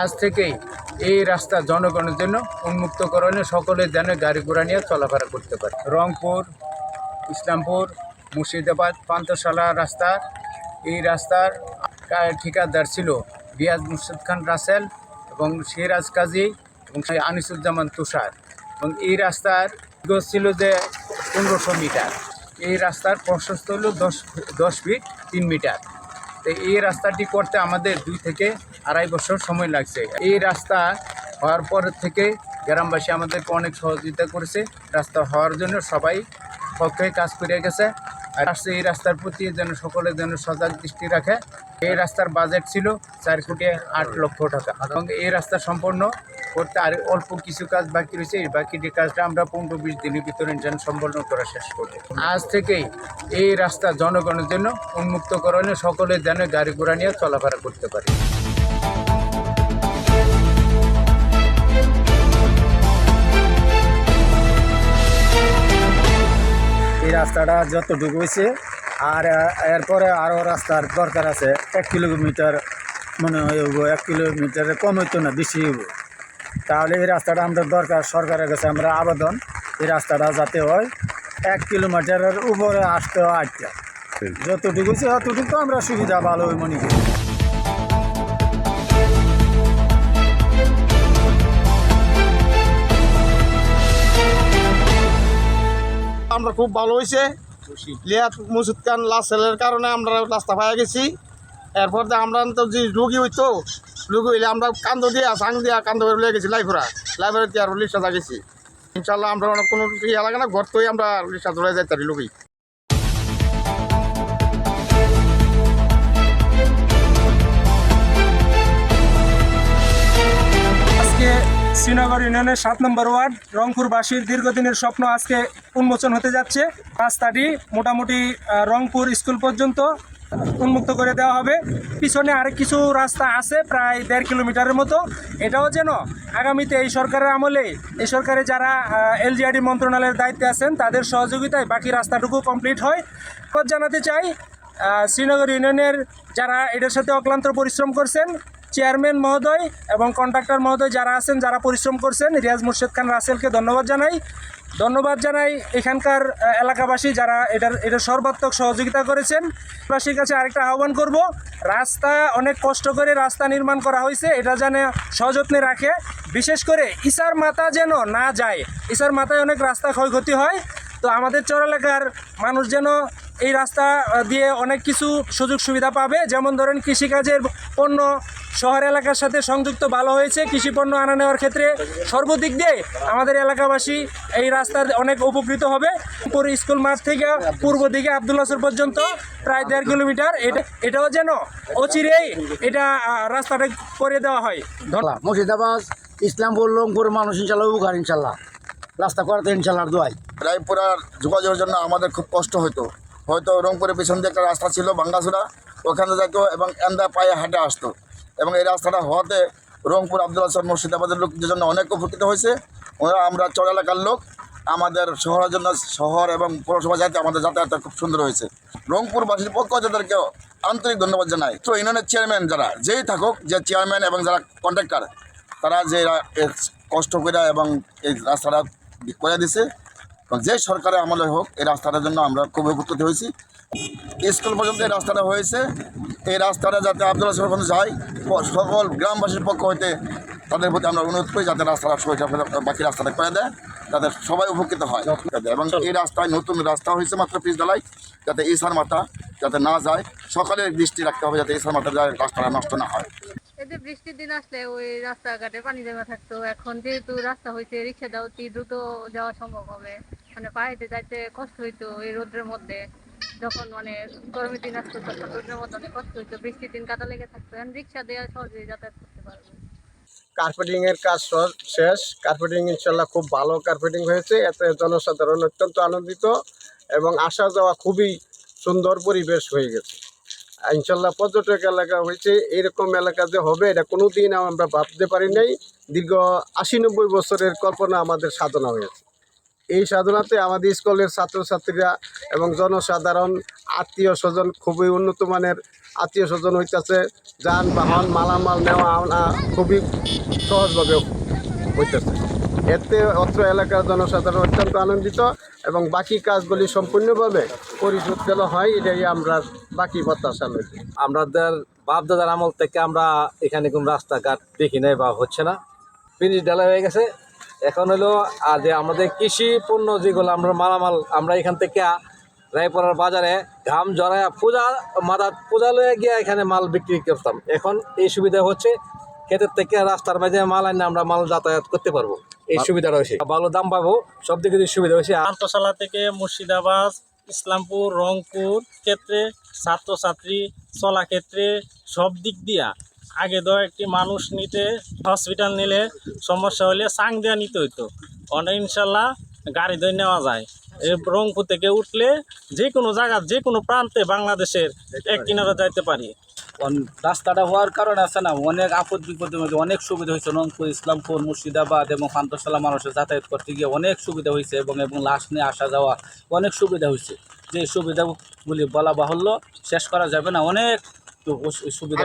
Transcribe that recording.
আজ থেকেই এই রাস্তা জনগণের জন্য উন্মুক্তকরণে সকলে যেন গাড়ি ঘোড়া নিয়ে চলাফেরা করতে পারে। রংপুর, ইসলামপুর, মুর্শিদাবাদ পান্তশালা রাস্তা, এই রাস্তার ঠিকাদার ছিল রিয়াজ মুর্শিদ খান রাসেল এবং সিরাজ কাজী এবং আনিসুজ্জামান তুষার। এবং এই রাস্তার ছিল যে পনেরোশো মিটার। এই রাস্তার প্রশস্ত হলো দশ দশ ফিট তিন মিটার। তো এই রাস্তাটি করতে আমাদের দুই থেকে আড়াই বছর সময় লাগছে। এই রাস্তা হওয়ার পর থেকে গ্রামবাসী আমাদেরকে অনেক সহযোগিতা করেছে। রাস্তা হওয়ার জন্য সবাই পক্ষে কাজ করে গেছে। আর এই রাস্তার প্রতি যেন সকলের যেন সজাগ দৃষ্টি রাখে। এই রাস্তার বাজেট ছিল চার কোটি আট লক্ষ টাকা। এবং এই রাস্তা সম্পন্ন করতে আর অল্প কিছু কাজ বাকি রয়েছে। এই বাকি যে কাজটা আমরা পনেরো বিশ দিনের ভিতরে যেন সম্পন্ন করা শেষ করব। আজ থেকেই এই রাস্তা জনগণের জন্য উন্মুক্ত উন্মুক্তকরণে সকলে যেন গাড়ি ঘোড়া নিয়ে চলাফেরা করতে পারে। এই রাস্তাটা যতটুকু হয়েছে, আর এরপরে আরও রাস্তার দরকার আছে। এক কিলোমিটার মনে হয় এক কিলোমিটারে কম হইতো না, বেশি হইব। তাহলে এই রাস্তাটা আমাদের দরকার সরকারের কাছে আমরা আবেদন। এই রাস্তাটা যাতে হয় এক কিলোমিটারের উপরে আসতে হয় আটটা যতটুকু ততটুকু আমরা সুবিধা ভালো মনে করি। আমরা খুব ভালো হয়েছে। লিয়াত মুসুদ খান লাসেলের কারণে আমরা রাস্তা পাই গেছি। এরপর আমরা তো যে রুগী হইতো রুগী হইলে আমরা কান্দ দিয়া সাং দিয়া কান্দ করে গেছি লাইফরা। লাইফের দিয়ে আর রিক্সা গেছি। ইনশাল্লাহ আমরা অনেক কোনো ইয়ে লাগে না, ঘর থেকে আমরা রিক্সা ধরে যাই রুগী আজকে শ্রীনগর ইউনিয়নের সাত নম্বর ওয়ার্ড, রংপুরবাসীর দীর্ঘদিনের স্বপ্ন আজকে উন্মোচন হতে যাচ্ছে। রাস্তাটি মোটামুটি রংপুর স্কুল পর্যন্ত উন্মুক্ত করে দেওয়া হবে। পিছনে আরেক কিছু রাস্তা আছে, প্রায় দেড় কিলোমিটারের মতো। এটাও যেন আগামীতে এই সরকারের আমলে এই সরকারে যারা এলজিআরডি মন্ত্রণালয়ের দায়িত্বে আছেন, তাদের সহযোগিতায় বাকি রাস্তাটুকু কমপ্লিট হয়। জানাতে চাই শ্রীনগর ইউনিয়নের যারা এটার সাথে অক্লান্ত পরিশ্রম করছেন, চেয়ারম্যান মহোদয় এবং কন্ট্রাক্টর মহোদয় যারা আছেন, যারা পরিশ্রম করছেন, রিয়াজ মুর্শেদ খান রাসেলকে ধন্যবাদ জানাই। ধন্যবাদ জানাই এখানকার এলাকাবাসী যারা এটার এটার সর্বাত্মক সহযোগিতা করেছেন। বাসীর কাছে আরেকটা আহ্বান করব, রাস্তা অনেক কষ্ট করে রাস্তা নির্মাণ করা হয়েছে, এটা যেন সযত্নে রাখে। বিশেষ করে ইসার মাথা যেন না যায় ইসার মাথায় অনেক রাস্তা ক্ষয়ক্ষতি হয়। তো আমাদের চর এলাকার মানুষ যেন এই রাস্তা দিয়ে অনেক কিছু সুযোগ সুবিধা পাবে, যেমন ধরেন কৃষিকাজের পণ্য শহর এলাকার সাথে সংযুক্ত ভালো হয়েছে কৃষি পণ্য আনা নেওয়ার ক্ষেত্রে। সর্বদিক দিয়ে আমাদের এলাকাবাসী এই রাস্তার অনেক উপকৃত হবে। পুরো স্কুল মাঠ থেকে পূর্ব দিকে আবদুল্লাসর পর্যন্ত প্রায় দেড় কিলোমিটার। এটা এটাও যেন অচিরেই এটা রাস্তাটা করে দেওয়া হয়। ধন্যবাদ। মুর্শিদাবাদ ইসলামপুর রংপুর মানুষ ইনশাল্লাহ উপকার ইনশাল্লাহ। রাস্তা করাতে ইনশাল্লাহ দোয়াই। রায়পুরার যোগাযোগের জন্য আমাদের খুব কষ্ট হতো হয়তো রংপুরের পিছন দিয়ে একটা রাস্তা ছিল বাঙ্গাসুরা ওখানে যেত এবং এন্দা পায়ে হাঁটে আসতো। এবং এই রাস্তাটা হওয়াতে রংপুর আব্দুল হাসান মুর্শিদাবাদের লোকদের জন্য অনেক উপকৃত হয়েছে, ওরা আমরা চর এলাকার লোক, আমাদের শহরের জন্য শহর এবং পৌরসভা যাতে আমাদের যাতায়াতটা খুব সুন্দর হয়েছে। রংপুরবাসীর পক্ষ তাদেরকে আন্তরিক ধন্যবাদ জানাই। তো ইউনিয়নের চেয়ারম্যান যারা, যেই থাকুক, যে চেয়ারম্যান এবং যারা কন্ট্রাক্টর তারা যে কষ্ট করে এবং এই রাস্তাটা করে দিছে যে সরকারের আমলে হোক, এই রাস্তাটার জন্য আমরা খুব উপকৃত হয়েছি। স্কুল পর্যন্ত এই রাস্তাটা হয়েছে। এই রাস্তাটা যাতে আবদুল্লাহ সরকার যায় সকল গ্রামবাসীর পক্ষ হইতে তাদের প্রতি আমরা অনুরোধ করি যাতে রাস্তাটা সোজা করে- বাকি রাস্তাটা করে দেয় যাতে সবাই উপকৃত হয়। এবং এই রাস্তায় নতুন রাস্তা হয়েছে মাত্র পিস ডালাই যাতে ইসার মাথা যাতে না যায়। সকালে দৃষ্টি রাখতে হবে যাতে ইসার মাথা যায় রাস্তাটা নষ্ট না হয়। এতে বৃষ্টির দিন আসলে ওই রাস্তাঘাটে পানি জমা থাকতো। এখন যেহেতু রাস্তা হয়েছে রিক্সা অতি দ্রুত যাওয়া সম্ভব হবে। মানে পায়েতে যাইতে কষ্ট হইতো এই রোদ্রের মধ্যে। যখন মানে গরমের দিন আসতো, তখন রোদ্রের মধ্যে অনেক কষ্ট হইতো, বৃষ্টির দিন কাদা লেগে থাকতো, এখন রিক্সা দেওয়া সহজেই যাতায়াত করতে পারবে। কার্পেটিং এর কাজ শেষ। কার্পেটিং ইনশাল্লাহ খুব ভালো কার্পেটিং হয়েছে। এতে জনসাধারণ অত্যন্ত আনন্দিত এবং আসা যাওয়া খুবই সুন্দর পরিবেশ হয়ে গেছে। ইনশাল্লাহ পর্যটক এলাকা হয়েছে, এরকম এলাকা যে হবে, এটা কোনো দিন আমরা ভাবতে পারি নাই। দীর্ঘ আশি নব্বই বছরের কল্পনা আমাদের সাধনা হয়েছে। এই সাধনাতে আমাদের স্কুলের ছাত্রছাত্রীরা এবং জনসাধারণ আত্মীয় স্বজন খুবই উন্নত মানের আত্মীয় স্বজন হইতেছে। যানবাহন মালামাল নেওয়া, আনা খুবই সহজভাবে হইতেছে। এতে অত্র এলাকার জনসাধারণ অত্যন্ত আনন্দিত এবং বাকি কাজগুলি সম্পূর্ণভাবে পরিশোধ যেন হয়, এটাই আমরা বাকি প্রত্যাশা রয়েছে আমাদের বাপদাদার আমল থেকে আমরা এখানে কোনো রাস্তাঘাট দেখি নাই বা হচ্ছে না। ব্রিজ ঢালাই হয়ে গেছে। এখন হলো যে আমাদের কৃষি পণ্য যেগুলো আমরা মালামাল আমরা এখান থেকে রায়পুরার বাজারে ঘাম জড়ায় পূজা মাদা পূজা লয়ে গিয়ে এখানে মাল বিক্রি করতাম। এখন এই সুবিধা হচ্ছে ক্ষেতের থেকে রাস্তার মাঝে মাল আনে আমরা মাল যাতায়াত করতে পারব। এই সুবিধা রয়েছে ভালো দাম পাবো সব দিকে সুবিধা হয়েছে। পান্থশালা থেকে মুর্শিদাবাদ ইসলামপুর রংপুর ক্ষেত্রে ছাত্রছাত্রী চলা ক্ষেত্রে সব দিক দিয়া আগে তো একটি মানুষ নিতে হসপিটাল নিলে সমস্যা হলে সাং দেওয়া নিতে হইতো। অনেক ইনশাল্লাহ গাড়ি ধরে নেওয়া যায়। এই রংপুর থেকে উঠলে যে কোনো জায়গা যে কোনো প্রান্তে বাংলাদেশের এক কিনারা যাইতে পারি। রাস্তাটা হওয়ার কারণে আছে না অনেক আপদ বিপদের মধ্যে অনেক সুবিধা হয়েছে। রংপুর ইসলামপুর মুর্শিদাবাদ এবং পান্তশালা মানুষের যাতায়াত করতে গিয়ে অনেক সুবিধা হয়েছে এবং এবং লাশ নিয়ে আসা যাওয়া অনেক সুবিধা হয়েছে। যে সুবিধাগুলি বলা বাহুল্য শেষ করা যাবে না অনেক সুবিধা